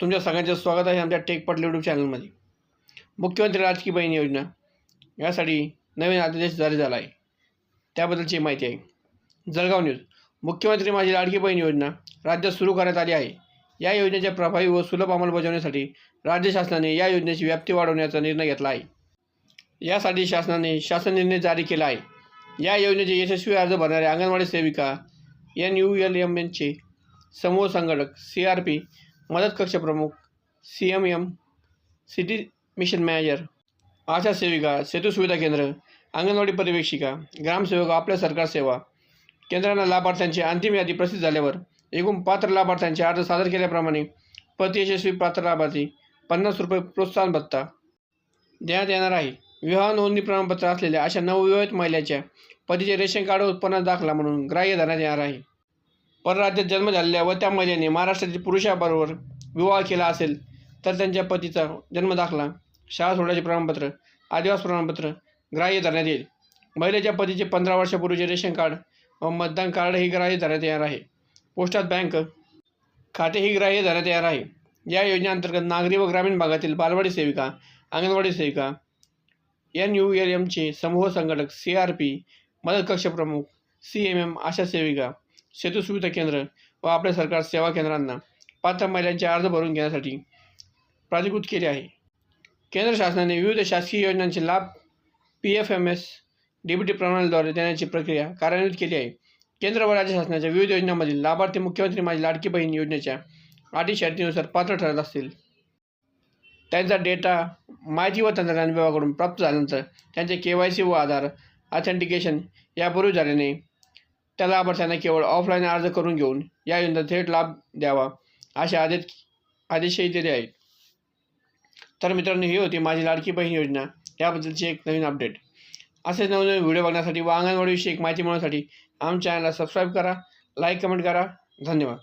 तुमच्या सगळ्यांचं स्वागत आहे आमच्या टेकपट यूट्यूब चॅनलमध्ये मुख्यमंत्री राजकीय बहीण योजना यासाठी नवीन आदेश जारी झाला आहे. त्याबद्दलची माहिती आहे. जळगाव न्यूज. मुख्यमंत्री माझी लाडकी बहीण योजना राज्यात सुरू करण्यात आली आहे. या योजनेच्या प्रभावी व सुलभ अंमलबजावणीसाठी राज्य शासनाने या योजनेची व्याप्ती वाढवण्याचा निर्णय घेतला आहे. यासाठी शासनाने शासन निर्णय जारी केला आहे. या योजनेचे यशस्वी अर्ज भरणाऱ्या अंगणवाडी सेविका एन यू एल एम एनचे समूह संघटक सी आर पी मदत कक्ष प्रमुख C M M city mission manager ASHA सेविका सेतू सुविधा केंद्र अंगणवाडी पर्यवेक्षिका ग्रामसेवक आपल्या सरकार सेवा केंद्रांना लाभार्थ्यांची अंतिम यादी प्रसिद्ध झाल्यावर एकूण पात्र लाभार्थ्यांचे अर्ज सादर केल्याप्रमाणे प्रति यशस्वी पात्र लाभार्थी पन्नास रुपये प्रोत्साहन भत्ता देण्यात येणार आहे. विवाह नोंदणी प्रमाणपत्र असलेल्या अशा नवविवाहित महिलेच्या पतीचे रेशन कार्ड उत्पन्न दाखला म्हणून ग्राह्य धरण्यात येणार आहे. परराज्यात जन्म झालेल्या व त्या महिलेने महाराष्ट्रातील पुरुषाबरोबर विवाह केला असेल तर त्यांच्या पतीचा जन्मदाखला शाळा सोडायचे प्रमाणपत्र आदिवास प्रमाणपत्र ग्राह्य धरण्यात येईल. महिलेच्या पतीचे पंधरा वर्षापूर्वीचे रेशन कार्ड व मतदान कार्ड ही ग्राह्य धरण्यात येणार आहे. पोस्टात बँक खाते ही ग्राह्य धरण्यात येणार आहे. या योजनेअंतर्गत नागरी व ग्रामीण भागातील बालवाडी सेविका अंगणवाडी सेविका एन यू एल एमचे समूह संघटक सी आर पी मदत कक्ष प्रमुख सी एम एम आशा सेविका सेतू सुविधा केंद्र व आपल्या सरकार सेवा केंद्रांना पात्र महिलांचे अर्ज भरून घेण्यासाठी प्राधिकृत केले आहे. केंद्र शासनाने विविध शासकीय योजनांचे लाभ P F M S D B T प्रणालीद्वारे देण्याची प्रक्रिया कार्यान्वित केली आहे. केंद्र व राज्य शासनाच्या विविध योजनांमधील लाभार्थी मुख्यमंत्री माझी लाडकी बहीण योजनेच्या अटी शर्तीनुसार पात्र ठरत असतील. त्यांचा डेटा माहिती व तंत्रज्ञान विभागाकडून प्राप्त झाल्यानंतर त्यांचे के वाय सी व आधार ऑथेंटिकेशन यापूर्वी झाल्याने त्या लाभार्थ्यांना केवळ ऑफलाईन अर्ज करून घेऊन या योजनेचा थेट लाभ द्यावा असे आदेश आदेशही दिले आहेत. तर मित्रांनो ही होती माझी लाडकी बहीण योजना. याबद्दलची एक नवीन अपडेट असेच नवनवीन व्हिडिओ बघण्यासाठी व अंगणवाडीविषयी एक माहिती मिळवण्यासाठी आमच्या चॅनलला सबस्क्राईब करा लाईक कमेंट करा. धन्यवाद.